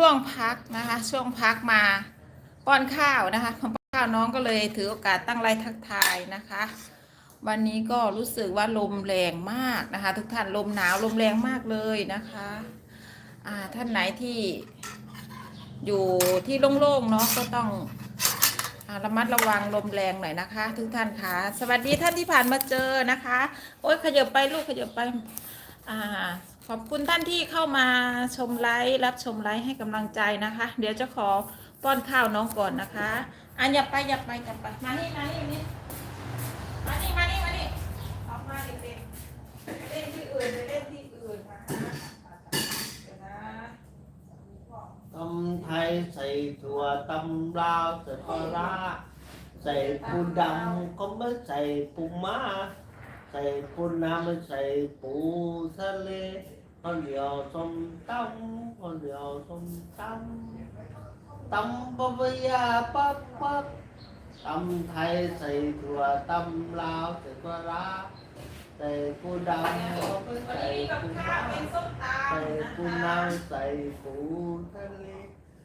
ช่วงพักนะคะ ช่วงพักมาป้อนข้าวนะคะป้อนข้าวน้องก็เลยถือโอกาสตั้งไลน์ทักทายนะคะ วันนี้ก็รู้สึกว่าลมแรงมากนะคะ ทุกท่านลมหนาวลมแรงมากเลยนะคะอ่าท่านไหนที่อยู่ที่โล่งๆเนาะก็ต้องอระมัดระวังลมแรงหน่อยนะคะ ทุกท่านคะสวัสดีท่านที่ผ่านมาเจอนะคะ โอ๊ยขยับไปลูกขยับไปอ่า ขอบคุณท่านที่เข้ามาชมไลฟ์รับชมไลฟ์ให้กำลังใจนะคะ เดี๋ยวจะขอป้อนข้าวน้องก่อนนะคะอะอย่าไปอย่าไปอย่าไปมานี่มานี่นี่มานี่มานี่มานี่ออกมาเด็กๆเล่นที่อื่นไปเล่นที่อื่นนะคะเดี๋ยวนะตำไทยใส่ถั่วตำลาวใส่ปลาร้าใส่ปูดำก็ไม่ใส่ปูม้า ใส่ปูน้ำไม่ใส่ปูทะเลข้าวเหนียวส้มตำข้าวเหนียวส้มตำตำปะปะยาปั๊บปั๊บตำไทยใส่ถั่วตำลาวใส่ปลาร้าใส่ปูดำใส่ปูข้าวใส่ปูน้ำใส่ปูทะเล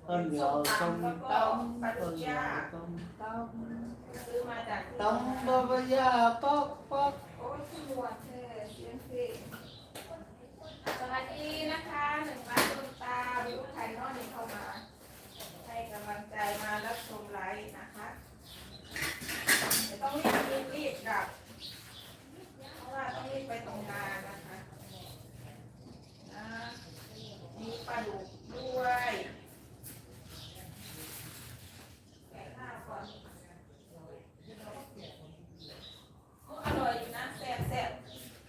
ข้าวเหนียวส้มตำข้าวเหนียวส้มตซื้มาจากำตำบะบะยาป๊อกป๊อกโอ้ยที่หัวเธอเสียงเพลงสวัสดีนะคะหนึ่งร้านดวงตาวิวไทยนอนนี่เข้ามา ให้กำลังใจมารับชมไลฟ์นะคะเดี๋ยวต้องรีบรีบรีบกลับ เพราะว่าต้องรีบไปตรงงานนะคะนะมีปลาดุกด้วยแกะข้าวก่อนโอ้อร่อยอยู่นะแซ่บแซ่บ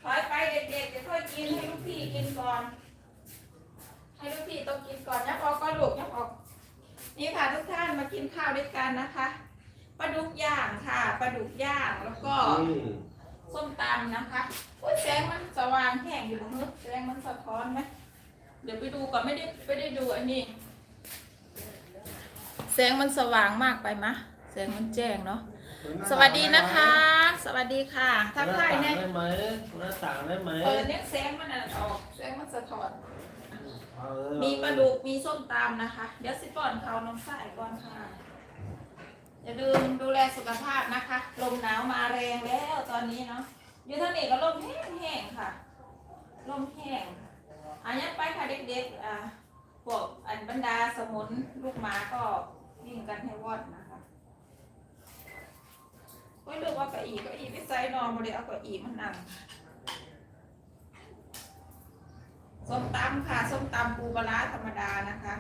ถอยไปเด็กๆเดี๋ยวค่อยกินให้ลูกพี่กินก่อน ให้ลูกพี่ต้องกินก่อนยับออกก็ลูกยับออก นี่ค่ะทุกท่านมากินข้าวด้วย กันนะคะปลาดุกย่างค่ะปลาดุกย่างแล้วก็นี่ส้มตำนะคะอุ้ยแสงมันสว่างแห้งอยู่ตรงนู้นแสงมันสะท้อนไหมเดี๋ยวไปดูก่อนไม่ได้ไม่ได้ดูอันนี้ แสงมันสว่างมากไปมะแสงมันแจ้งเนาะสวัสดีนะคะ สวัสดีค่ะทักทายหน้แน่ต่างได้ไหมหน้าต่างได้ไหมเออเนี่ยแสงมันอะออกแสงมันสะท้อน เออมีปลาดุกมีส้มตำนะคะ เดี๋ยวสิก่อนเขาน้องสายก่อนค่ะ อย่าลืมดูแลสุขภาพนะคะ ลมหนาวมาแรงแล้วตอนนี้เนาะอยู่ทางนี้ก็ลมแห้งๆค่ะ ลมแห้งอันนี้ไปค่ะเด็กๆอ่าพวกอันบรรดาสมุนลูกหมาก็วิ่งกันให้วอดนะคะก็เลือกว่าเก้าอี้เก้าอี้ไม่ใส่นอนมาเลยเอาเก้าอี้มันนั่งส้มตำค่ะส้มตำปูปลาร้าธรรมดานะคะ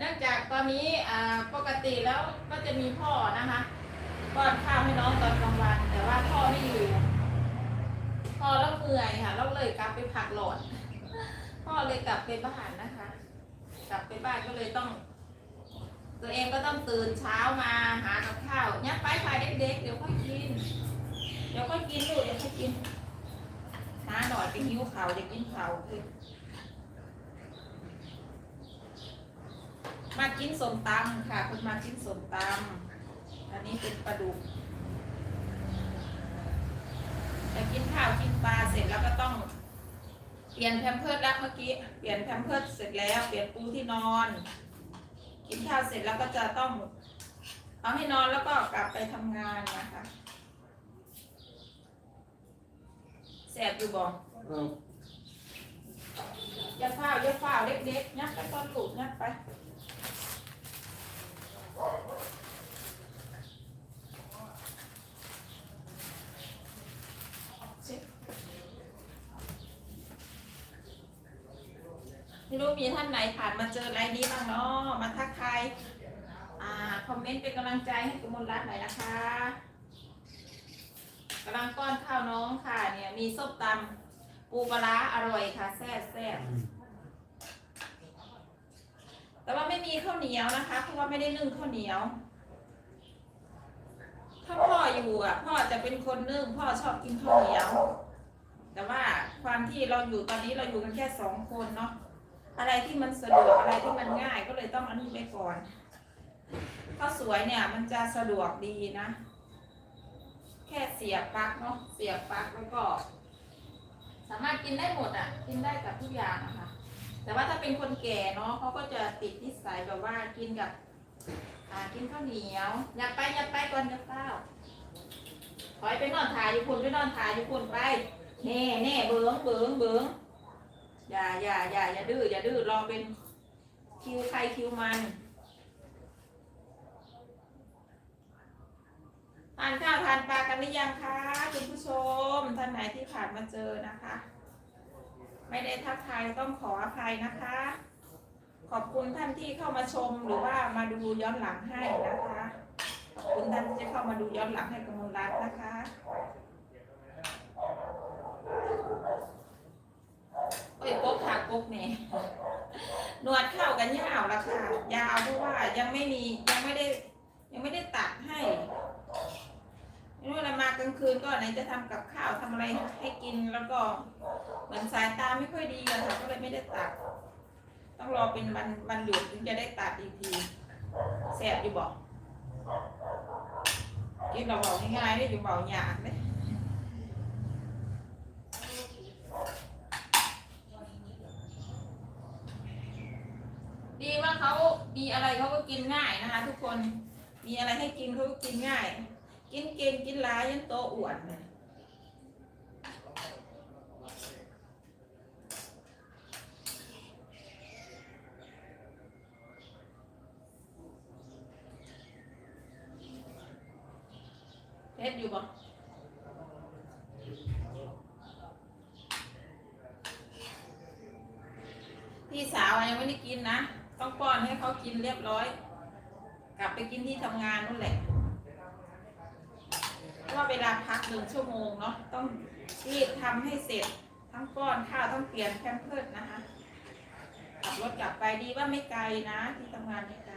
เนื่องจากตอนนี้ปกติแล้วก็จะมีพ่อนะคะป้อนข้าวให้น้องตอนกลางวัน แต่ว่าพ่อไม่อยู่ พ่อแล้วเมื่อยค่ะเราเลยกลับไปพักหลอด พ่อเลยกลับไปบ้านนะคะ กลับไปบ้านก็เลยต้อง ตัวเองก็ต้องตื่นเช้ามาหากับข้าวยัดไปค่ะเด็กๆเดี๋ยวค่อยกิน เดี๋ยวค่อยกินลูกเดี๋ยวค่อยกินหาหน่อยไปหิ้วเขาเด็กกินเขาคือ มากินสมตำค่ะคุณมากินสมตำอันนี้เป็นปลาดุกแต่กินข้าวกินปลาเสร็จแล้วก็ต้อง เปลี่ยนแพมเพิร์ดแล้วเมื่อกี้เปลี่ยนแพมเพิร์ดเสร็จแล้ว เปลี่ยนปูที่นอน กินข้าวเสร็จแล้วก็จะต้อง เอาให้นอนแล้วก็กลับไปทำงานนะคะแสบอยู่บ่เอออย่าฝ้าวอย่าฝ้าวเด็กๆยัดไปตอนลูกยัดไป ไม่รู้มีท่านไหนผ่านมาเจอไลน์นี้บ้างเนาะมาทักทายอ่าคอมเมนต์เป็นกำลังใจให้กุมลรัตน์หน่อยนะคะกำลังป้อนข้าวน้องค่ะเนี่ยมีส้มตำปูปลาร้าอร่อยค่ะแซ่บแซ่บ แต่ว่าไม่มีข้าวเหนียวนะคะเพราะว่าไม่ได้นึ่งข้าวเหนียว ถ้าพ่ออยู่อะ พ่อจะเป็นคนนึ่งพ่อชอบกินข้าวเหนียว แต่ว่าความที่เราอยู่ตอนนี้เราอยู่กันแค่สองคนเนาะอะไรที่มันสะดวกอะไรที่มันง่ายก็เลยต้องอันนี้ไปก่อนข้าวสวยเนี่ยมันจะสะดวกดีนะ แค่เสียบปลั๊กเนาะเสียบปลั๊กแล้วก็ สามารถกินได้หมดอะ กินได้กับทุกอย่างนะคะ แต่ว่าถ้าเป็นคนแก่เนาะเขาก็จะติดนิสัยแบบว่ากินกับอ่ากินข้าวเหนียว อย่าไปอย่าไปก่อนอย่าเป้าถอยไปนอนถ่ายอยู่คุณไปนอนถ่ายอยู่คุณไปแน่แน่เบิ้งเบิ้งเบิ้งอย่าอย่าอย่าอย่าดื้ออย่าดื้อรอเป็นคิวใครคิวมันทานข้าวทานปลากันหรือยังคะคุณผู้ชมท่านไหนที่ผ่านมาเจอนะคะ ไม่ได้ทักทายต้องขออภัยนะคะ ขอบคุณท่านที่เข้ามาชมหรือว่ามาดูย้อนหลังให้นะคะขอบคุณท่านที่จะเข้ามาดูย้อนหลังให้กมลรัตน์นะคะโอ้ยกกค่ะกกเนี่ยหนวดเข้ากันยาวล้วค่ะ ยาวเพราะว่ายังไม่มียังไม่ได้ยังไม่ได้ตัดให้ ไม่รู้อะมากลางคืนก็ไหนจะทำกับข้าวทำอะไรให้กินแล้วก็เหมือนสายตาไม่ค่อยดีอะค่ะก็เลยไม่ได้ตัด ต้องรอเป็นวันวันหยุดถึงจะได้ตัดอีกทีแสบอยู่บอกกินเราบอกง่ายๆได้อยู่เบาหยาดเลยดีว่าเขามีอะไรเขาก็กินง่ายนะคะ ทุกคนมีอะไรให้กินเขาก็กินง่าย กินเก่งกินหลายยันโตอ้วนเลย เพชรอยู่บ่พี่สาวยังไม่ได้กินนะ ต้องป้อนให้เขากินเรียบร้อย กลับไปกินที่ทำงานนู่นแหละเพราะว่าเวลาพักหนึ่งชั่วโมงเนาะ ต้อง รีบทำให้เสร็จทั้งป้อนข้าวทั้งเปลี่ยนแคมเพิร์ดนะคะขับรถกลับไปดีว่าไม่ไกลนะ ที่ทำงานไม่ไกล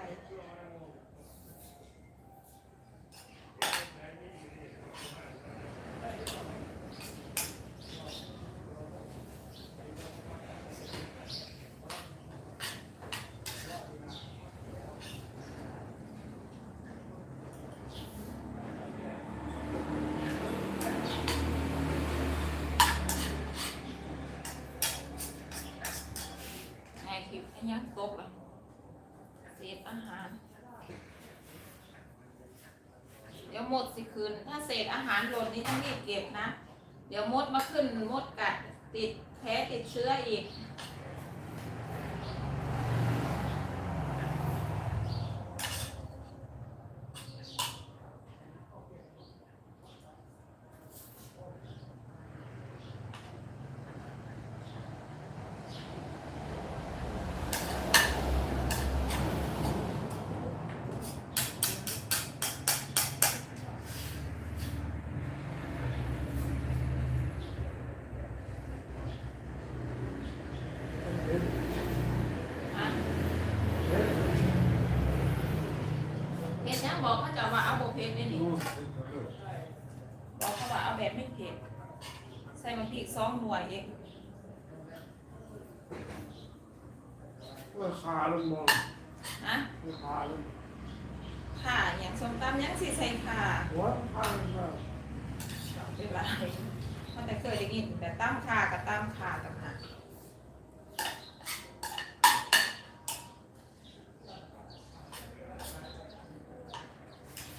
ไงคิวไอ้ยังตกอะเศษอาหาร เดี๋ยวมดสิ คืน ถ้าเศษอาหารหล่นนี่ต้องรีบเก็บนะ เดี๋ยวมดมาขึ้นมดกัดติดแพ้ติดเชื้ออีก อะเห็นยังบอกเขาจะว่าเอาโบเพนได้นี่บอกเขาว่าเอาแบบไม่เผ็ดใส่มาพริกสองหน่วยเองราคาลงมองฮะราคาลงข่าอย่างส้มตำยังสิใส่ข่าหัวพันก็เป็นไรมันแต่เคยได้ยินแต่ตั้มข่ากับตั้มข่าต่างหาก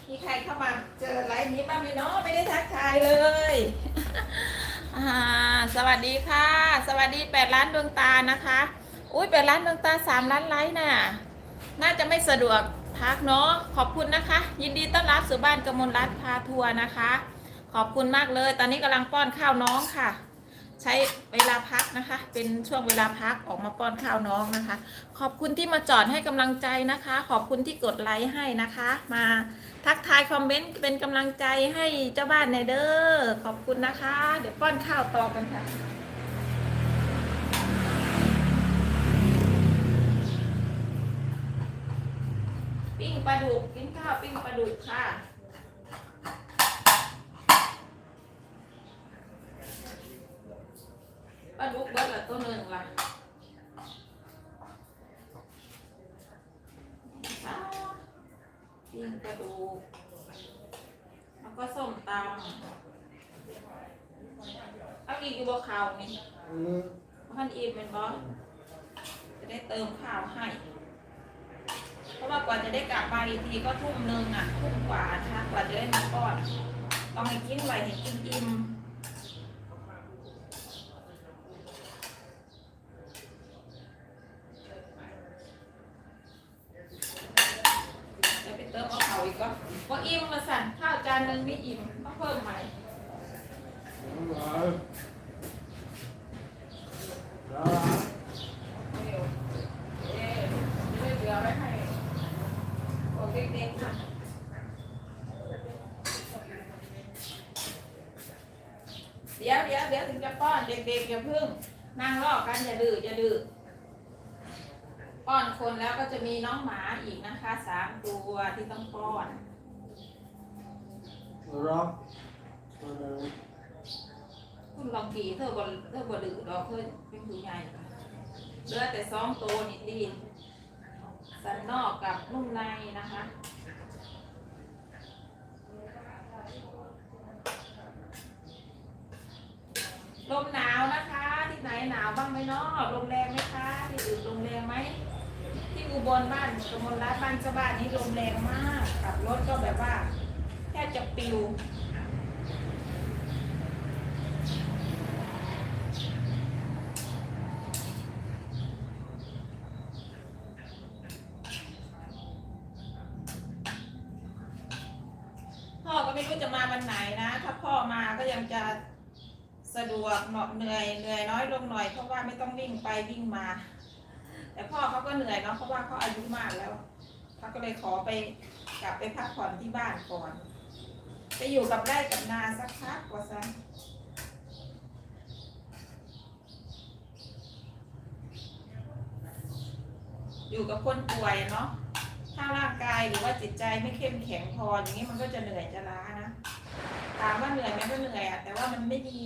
มีใครเข้ามาเจอไลฟ์นี้บ้างไหมเนาะไม่ได้ทักทายเลย อ่าสวัสดีค่ะ สวัสดีแปดล้านดวงตานะคะ อุ้ยแปดล้านดวงตาสามล้านไลค์น่ะ น่าจะไม่สะดวกทักเนาะ ขอบคุณนะคะ ยินดีต้อนรับสู่บ้านกมลรัตน์พาทัวร์นะคะ ขอบคุณมากเลย ตอนนี้กำลังป้อนข้าวน้องค่ะ ใช้เวลาพักนะคะ เป็นช่วงเวลาพักออกมาป้อนข้าวน้องนะคะ ขอบคุณที่มาจอดให้กำลังใจนะคะ ขอบคุณที่กดไลค์ให้นะคะ มาทักทายคอมเมนต์เป็นกำลังใจให้เจ้าบ้านในเด้อขอบคุณนะคะ เดี๋ยวป้อนข้าวต่อกันค่ะปิ้งปลาดุกกินข้าวปิ้งปลาดุกค่ะ ปลาดุกเบิดละตัวหนึ่งว่ะปิ้งปลาดุกแล้วก็ส้มตำเอาอีกอยู่บ่ขาวนี่อืมพันอีกเป็นบ่ได้เติมข้าวให้ เพราะว่ากว่าจะได้กลับมาอีกทีก็ทุ่มหนึ่งอะทุ่มกว่านะคะกว่าจะได้มาป้อนต้องให้กินไวให้กินอิ่มจะไปเติมเอาเขาอีกก็ว่าอิ่มมาสั่นข้าวจานหนึ่งไม่อิ่มต้องเพิ่มใหม่เดี๋ยวเอ๊ะไม่เหลือไว้ให้พวกเด็กๆค่ะเดี๋ยวเดี๋ยวเดี๋ยวถึงจะป้อนเด็กๆอย่าเพิ่งนั่งรอกันอย่าดื้ออย่าดื้อป้อนคนแล้วก็จะมีน้องหมาอีกนะคะสามตัวที่ต้องป้อน ร็อกตัวหนึงคุณลองกีเธอบนเธอบดื้อดอกเธอเป็นผู้ใหญ่เหลือแต่สองตัวนี่ดีสันนอกกับนุ่มในนะคะลมหนาวนะคะ ที่ไหนหนาวบ้างไหมเนาะลมแรงไหมคะที่อื่นลมแรงไหมที่อุบลบ้านกมลรัฐบ้านเจ้าบ้านนี้ลมแรงมากขับรถก็แบบว่า แทบจะปิวพ่อก็ไม่รู้จะมาวันไหนนะ ถ้าพ่อมาก็ยังจะสะดวกเหนาะเหนื่อยเหนื่อยน้อยลงหน่อยเพราะว่าไม่ต้องวิ่งไปวิ่งมา แต่พ่อเขาก็เหนื่อยเนาะเพราะว่าเขาอายุมากแล้วเขาก็เลยขอไปกลับไปพักผ่อนที่บ้านก่อน ไปอยู่กับไร่กับนาสักพักกว่าซะอยู่กับคนป่วยเนาะถ้าร่างกายหรือว่าจิตใจไม่เข้มแข็งพออย่างนี้มันก็จะเหนื่อยจะล้านะถามว่าเหนื่อยไหมก็เหนื่อยอะแต่ว่ามันไม่มี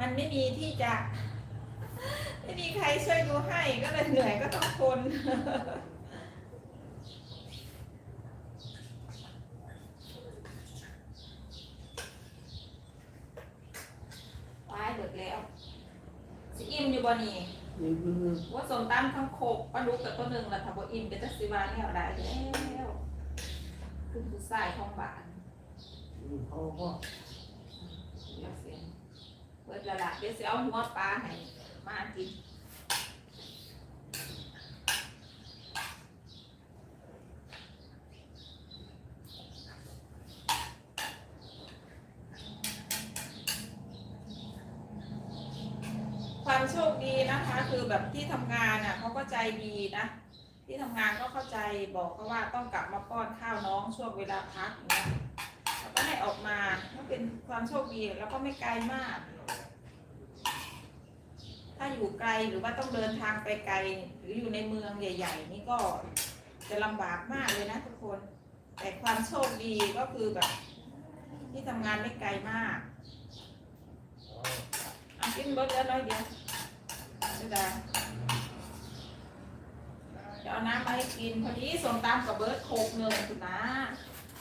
มันไม่มีที่จะ ไม่มีใครช่วยดูให้ก็เลยเหนื่อยก็ต้องทน ตายเบิดแล้วสิอิ่มอยู่ บ่นี่นี่คือว่าสมตำทั้งโคกปลาดุกกับตัวหนึ่งแหละถ้าบ่อิ่มก็จะซื้อมาแนวได้แล้วคือผู้ชายของบ้านเขาก็เดี๋ยวเสียงเปิดละละเดี๋ยวสิเอาหัวปลาให้มากินความโชคดีนะคะ คือ แบบที่ทำงานอะเขาก็ใจดีนะ ที่ทำงานก็เข้าใจบอกเขาว่าต้องกลับมาป้อนข้าวน้องช่วงเวลาพักอย่างเงี้ยแล้วก็ให้ออกมาก็เป็นความโชคดีแล้วก็ไม่ไกลมาก ถ้าอยู่ไกลหรือว่าต้องเดินทางไปไกล หรืออยู่ในเมืองใหญ่ ๆ นี่ก็จะลำบากมากเลยนะทุกคน แต่ความโชคดีก็คือแบบ ที่ทำงานไม่ไกลมากเอากินเบิร์ดแล้วน้อยเดียว จะได้จะเอาน้ำมาให้กิน พอดีส่งตามกับเบิร์ดโคกเงินคุณนะ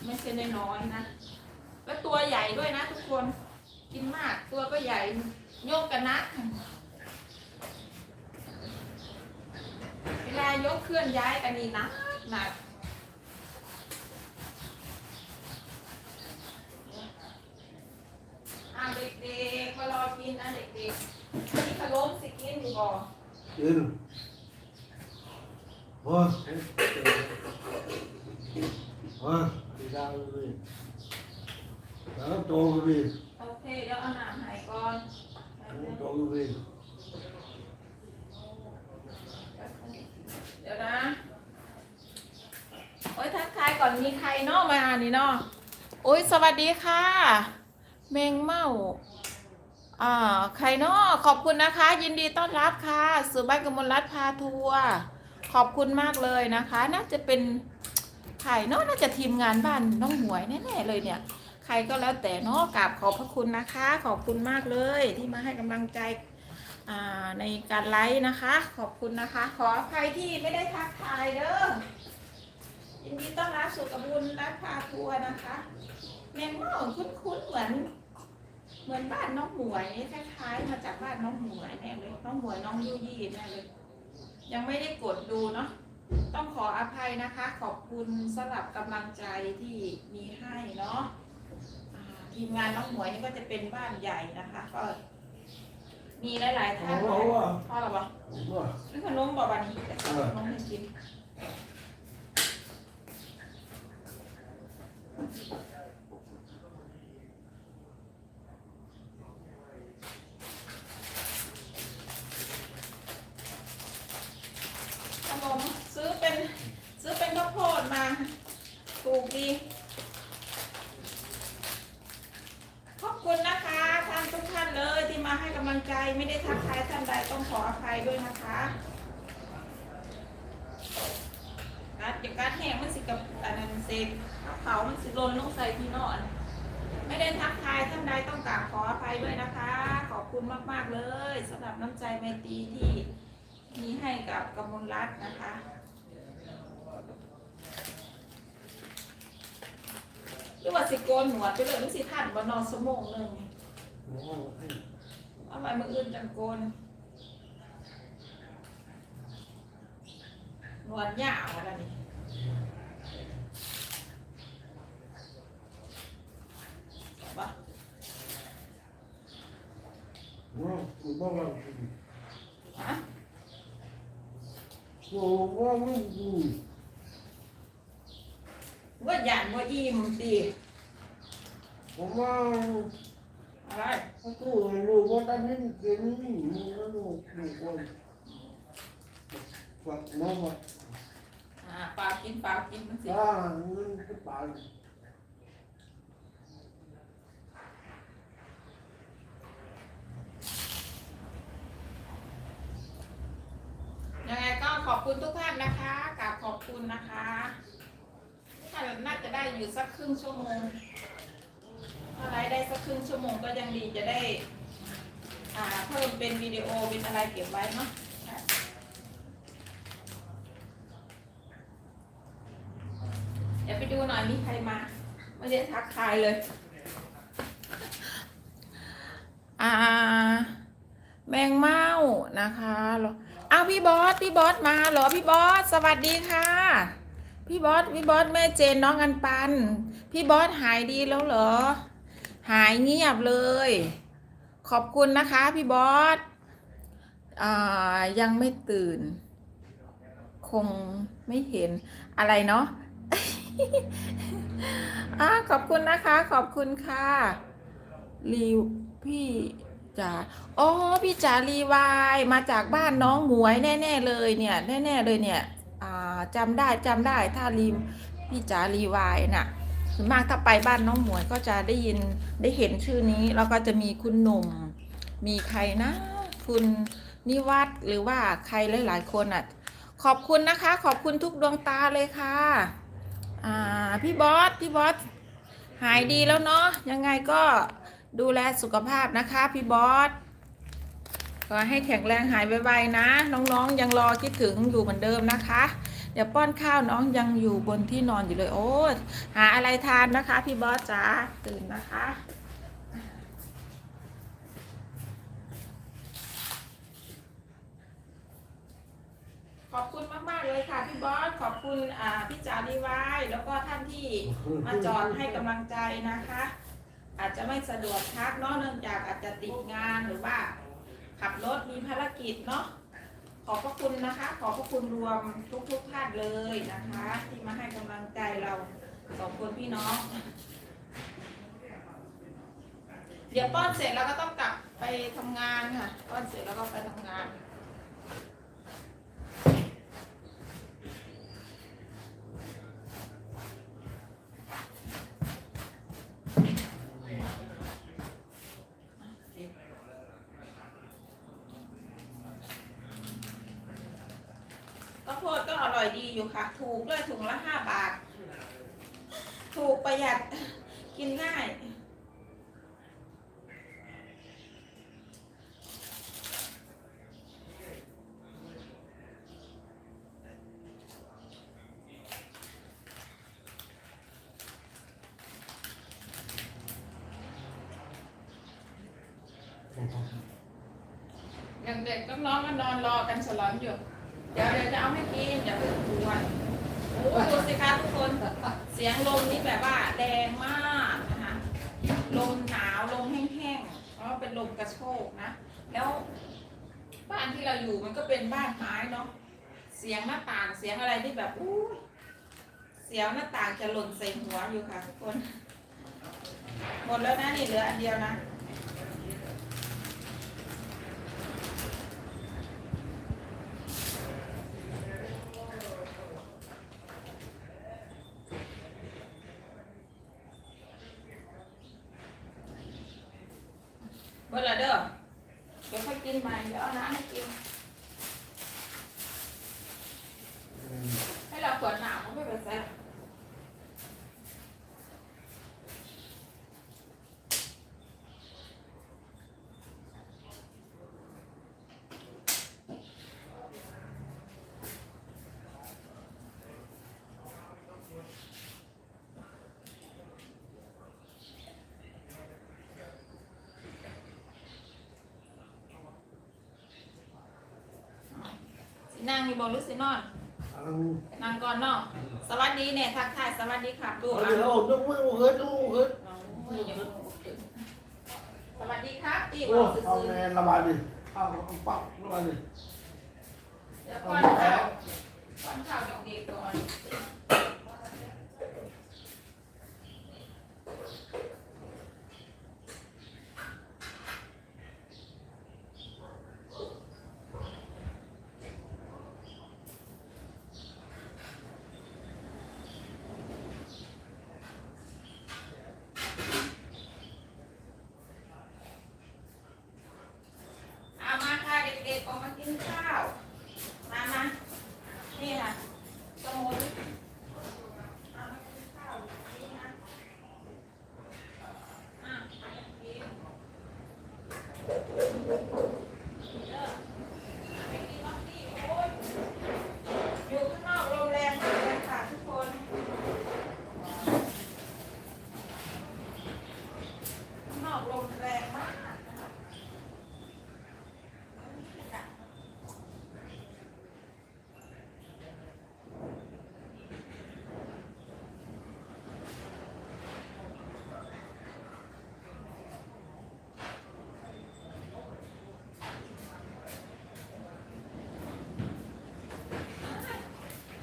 ไม่ใช่น้อยๆนะ แล้วตัวใหญ่ด้วยนะ ทุกคน กินมาก ตัวก็ใหญ่ โยกกันนะเวลายกเคลื่อนย้ายกันนี่นะหนักอะเด็กๆมารอกินนะเด็กๆมีขนมสิ นอยู่บ่ยืนโอ้ยโอ้ยดีดาวเลยแล้วโตเลยโอเคเดี๋ยวเอาน้ำให้ก่อนโตเลยเดี๋ยวนะโอ้ยทักทายก่อนมีใครเนอกมานี่เนาะโอ้ยสวัสดีค่ะ เมงเมา อ่าใครเนาะขอบคุณนะคะ ยินดีต้อนรับค่ะสุบ้านกมลรัฐพาทัวร์ขอบคุณมากเลยนะคะ น่าจะเป็นใครเนาะน่าจะทีมงานบ้านน้องหมวยแน่ๆเลยเนี่ย ใครก็แล้วแต่เนาะกราบขอบพระคุณนะคะ ขอบคุณมากเลยที่มาให้กำลังใจอ่าในการไลฟ์นะคะ ขอบคุณนะคะ ขออภัยที่ไม่ได้ทักทายเด้อยินดีต้อนรับสู่กระบุญรัฐพาทัวร์นะคะ แมงเม่าคุ้นๆเหมือน เหมือนบ้านน้องหมวยคล้ายๆมาจากบ้านน้องหมวยแน่เลยน้องหมวยน้องยุยี่แน่เลยยังไม่ได้กดดูเนาะต้องขออภัยนะคะ ขอบคุณสำหรับกำลังใจที่มีให้เนาะอ่าทีมงานน้องหมวยนี่ก็จะเป็นบ้านใหญ่นะคะ ก็มีหลายๆท่านเอาว่ะพ่อหรอปะว่านี่ขนมบอกวันนี้แต่ขนมให้กินขนมซื้อเป็นซื้อเป็นข้าวโพดมา ถูกดี ขอบคุณนะคะท่านทุกท่านเลยที่มาให้กำลังใจไม่ได้ทักทายท่านใดต้องขออภัยด้วยนะคะการเก็บการแห้งมันสิกับอันนั้นเซฟเผามันสิลนลงใส่ที่นอน ไม่ได้ทักทายท่านใดต้องกราบขออภัยด้วยนะคะ ขอบคุณมาก ๆ เลยสำหรับน้ำใจไมตรีที่มีให้กับกำมลรัตน์นะคะ รือว่าสิโกนหนวดไปเลยหรือสิท่านบนอนสมงหนึ่งเอาไปมืออื่นจังโกนหนวดยาวอะไรนี่เอาปะว่ากูบอกว่าฮะกูว่าไม่ดี ว่าหยานว่าอิ่มตีผมว่าอะไรกูรู้ว่าตอนนี้กินนี่มันรู้กูคนฝักน้ำมันอ่าปลากินปลากินมันสิอ่ามันก็ตายยังไงก็ขอบคุณทุกท่านนะคะกราบขอบคุณนะคะท่าน่าจะได้อยู่สักครึ่งชั่วโมงถ้าไลฟ์ได้สักครึ่งชั่วโมงก็ยังดีจะได้ อ่าเพิ่มเป็นวิดีโอเป็นอะไรเก็บไว้เนาะเดี๋ยวไปดูหน่อยมีใครมา ไม่ได้ทักทายเลย อ่า แมงเม่านะคะเหรออ้าวพี่บอส พี่บอสมาเหรอพี่บอส สวัสดีค่ะ พี่บอสพี่บอสแม่เจนน้องอันปัน พี่บอสหายดีแล้วเหรอ หายเงียบเลย ขอบคุณนะคะ พี่บอสอ่ายังไม่ตื่น คงไม่เห็นอะไรเนาะอ่าขอบคุณนะคะ ขอบคุณค่ะรีวพี่จ๋าอ๋อพี่จ๋ารีวายมาจากบ้านน้องหมวยแน่ ๆ เลยเนี่ย แน่ ๆ เลยเนี่ย จำได้จำได้ถ้ารีพี่จ๋ารีวายน่ะส่วนมากถ้าไปบ้านน้องหมวยก็จะได้ยินได้เห็นชื่อนี้ แล้วก็จะมีคุณหนุ่ม มีใครนะ คุณนิวัฒน์หรือว่าใครหลาย ๆ คนอะ ขอบคุณนะคะ ขอบคุณทุกดวงตาเลยค่ะ อ่าพี่บอสพี่บอสหายดีแล้วเนาะยังไงก็ดูแลสุขภาพนะคะ พี่บอส ขอให้แข็งแรงหายไวๆนะ น้องๆ ยังรอคิดถึงอยู่เหมือนเดิมนะคะ เดี๋ยวป้อนข้าวน้องยังอยู่บนที่นอนอยู่เลย โอ้หาอะไรทานนะคะ พี่บอสจ๋าตื่นนะคะขอบคุณมาก ๆ เลยค่ะพี่บอส ขอบคุณพี่จารีวายแล้วก็ท่านที่มาจอดให้กำลังใจนะคะ อาจจะไม่สะดวกทักเนาะเนื่องจากอาจจะติดงานหรือว่า ขับรถมีภารกิจเนาะขอบพระคุณนะคะ ขอบพระคุณรวมทุกๆท่านเลยนะคะ ที่มาให้กำลังใจเราสองคนพี่น้อง เดี๋ยวป้อนเสร็จแล้วก็ต้องกลับไปทำงานค่ะ ป้อนเสร็จแล้วก็ไปทำงาน ข้าวโพดก็อะถูกด้วยถุงละห้าบาท ถูกประหยัดกินง่ายอย่างเด็กน้องๆก็นอนรอกันสลอนอยู่ ดี๋ยวเดี๋ยวจะเอาให้กินอย่าเพิ่งกวนโอ้ดูสิคะทุกคน เสียงลมนี่แบบว่าแรงมากนะคะลมหนาวลมแห้งๆเพราะเป็นลมกระโชกนะ แล้วบ้านที่เราอยู่มันก็เป็นบ้านไม้เนาะเสียงหน้าต่างเสียงอะไรที่แบบอู้ยเสียงหน้าต่างจะหล่นใส่หัวอยู่ค่ะทุกคน หมดแล้วนะนี่เหลืออันเดียวนะ เมื่อไรเด้อเดี๋ยวค่อยกินใหม่เดี๋ยวเอาน้ำให้กิน ให้เราขวดหนาวไม่เป็นไรสิ นั่งอยู่บนหรือสินอนอังนั่งก่อนเนาะสวัสดีเนี่ยทักทายสวัสดีครับดูเอาอะเดี๋ยวเอาต้องมือเฮิร์ตต้องมือเฮิร์ตเอาอย่าเพิ่งสวัสดีครับตีบโอ้อกซื่เอาอแม่ระบายดิเอาเอาปักระบายดิ ๆเดี๋ยวก่อนข่าวก่อนข่าวเด็กๆก่อน เอามาค่ะเด็กๆออกมากินข้าว มามานี่ค่ะสมุนเอามากินข้าวนี่นะอะกินเด้อไปกินบ้างสิโอ้ยอยู่ข้างนอกลมแรงมากเลยค่ะทุกคน ข้างนอกลมแรงมากนะคะ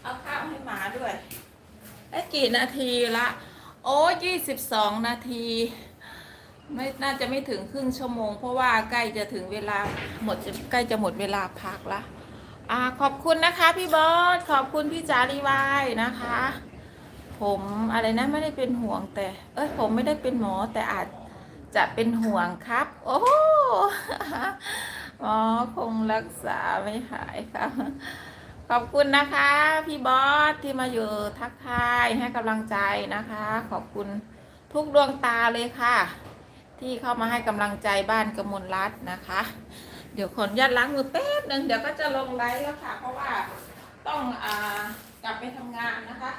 เอาข้าวให้หมาด้วยไอ้ กี่นาทีละ โอ้ยี่สิบสองนาที ไม่น่าจะไม่ถึงครึ่งชั่วโมง เพราะว่าใกล้จะถึงเวลาหมดใกล้จะหมดเวลาพักละอ่าขอบคุณนะคะพี่บอสขอบคุณพี่จารีวายนะคะ ผมอะไรนะไม่ได้เป็นห่วงแต่ เอ้ยผมไม่ได้เป็นหมอแต่อาจจะเป็นห่วงครับ โอ้หมอคงรักษาไม่หายครับ ขอบคุณนะคะ พี่บอสที่มาอยู่ทักทายให้กำลังใจนะคะ ขอบคุณทุกดวงตาเลยค่ะ ที่เข้ามาให้กำลังใจบ้านกมลรัตน์นะคะ เดี๋ยวขออนุญาตล้างมือแป๊บหนึ่งเดี๋ยวก็จะลงไลฟ์แล้วค่ะ เพราะว่าต้องอากลับไปทำงานนะคะ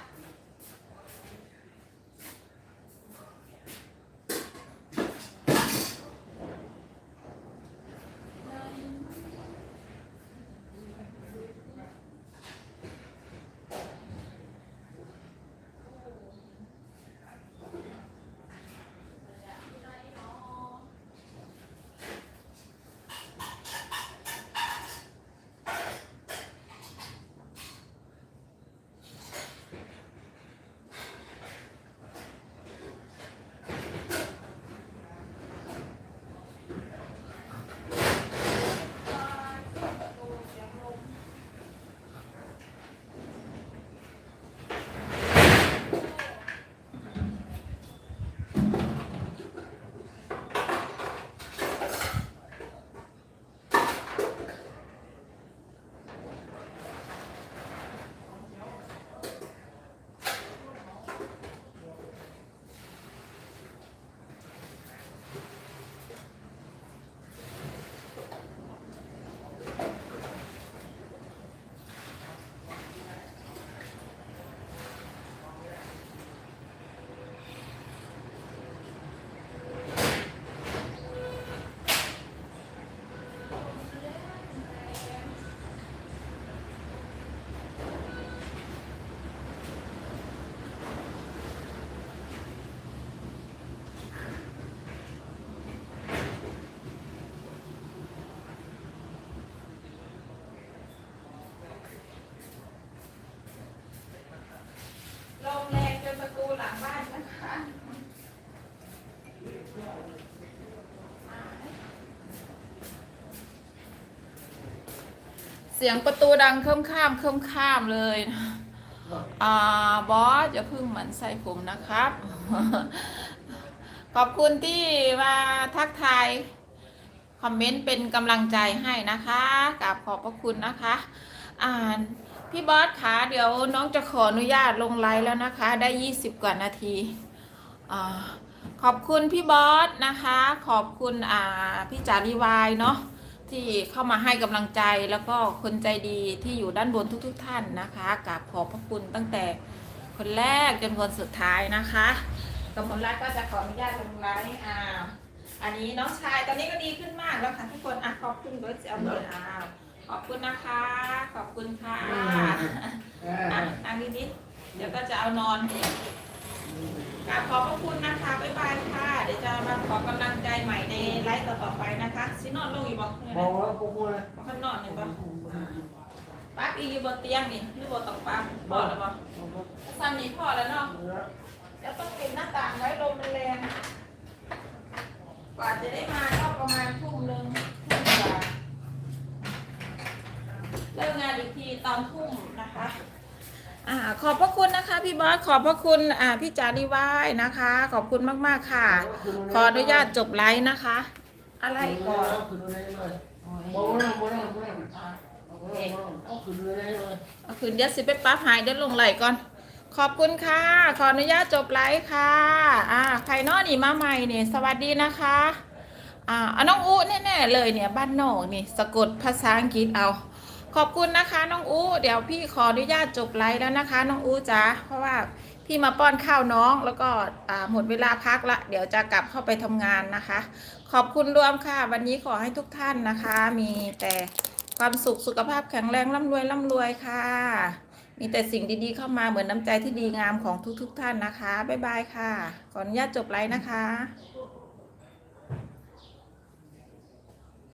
สียงประตูดังเคิมข้ามเคิมข้ามเลยนะอ่าบอสอย่าเพึ่งหมือนใส่ผมนะครับ ขอบคุณที่มาทักทายคอมเมนต์เป็นกำลังใจให้นะคะกราบขอบพระคุณนะคะ อ่านพี่บอสคะเดี๋ยวน้องจะขออนุญาตลงไลน์แล้วนะคะ ได้ 20 กว่านาทีอาขอบคุณพี่บอสนะคะ ขอบคุณอ่าพี่จารีวายเนาะ ที่เข้ามาให้กำลังใจแล้วก็คนใจดีที่อยู่ด้านบนทุกๆทท่านนะคะกราบขอบพระคุณตั้งแต่คนแรกจนคนสุดท้ายนะคะกับผลรักก็จะขออนุญาตลงไลน์อ่าอันนี้น้องชายตอนนี้ก็ดีขึ้นมากแล้วค่ะทุกคนอะขอบคุณเบิร์ดเซลเลยอ่าขอบคุณนะคะ ขอบคุณค่ะอะนั่งนิดๆเดี๋ยวก็จะเอานอน กราบขอบพระคุณนะคะบ๊ายบายค่ะ เดี๋ยวจะมาขอกำลังใจใหม่ในไลฟ์ต่อๆไปนะคะซินอนลงอีกบอกเนี่ยมองนะแล้วพวกมึงเลยข้างนอกเนี่ยบอกปั๊บอีกอยู่บนเตียงนี่หรือบนตอกปั๊บพอแล้วบอกซ้ำนี่พอแล้วเนาะ แล้วต้องปิดหน้าต่างไว้ลมมันแรงกว่าจะได้มาก็ประมาณทุ่มหนึ่งทุ่มกว่าเลิกงานอีกทีตอนทุ่มนะคะ อ่าขอบพระคุณนะคะพี่บอสขอบพระคุณอ่าพี่จารีวายนะคะ ขอบคุณมากๆค่ะ ขออนุญาตจบไลฟ์นะคะ อะไรก่อนขึ้นเลยเลยโอ้ยมองแล้วมองแล้วมองแล้วเอาขึ้นเลยเลยเอาคืนเดี๋ยสิไปปั๊บหายเดี๋ยวลงไหลก่อน ขอบคุณค่ะ ขออนุญาตจบไลฟ์ค่ะอ่าใครนอนี่มาใหม่เนี่ยสวัสดีนะคะอ่าน้องอูแน่ๆเลยเนี่ยบ้านนอกนี่สะกดภาษาอังกฤษเอา ขอบคุณนะคะน้องอูเดี๋ยวพี่ขออนุญาตจบไลฟ์แล้วนะคะ น้องอูจ๋าเพราะว่าพี่มาป้อนข้าวน้องแล้วก็หมดเวลาพักละ เดี๋ยวจะกลับเข้าไปทำงานนะคะ ขอบคุณรวมค่ะ วันนี้ขอให้ทุกท่านนะคะ มีแต่ความสุขสุขภาพแข็งแรงร่ำรวยร่ำรวยค่ะ มีแต่สิ่งดีๆเข้ามาเหมือนน้ำใจที่ดีงามของทุกๆทท่านนะคะบ๊ายบายค่ะ ขออนุญาตจบไลฟ์นะคะ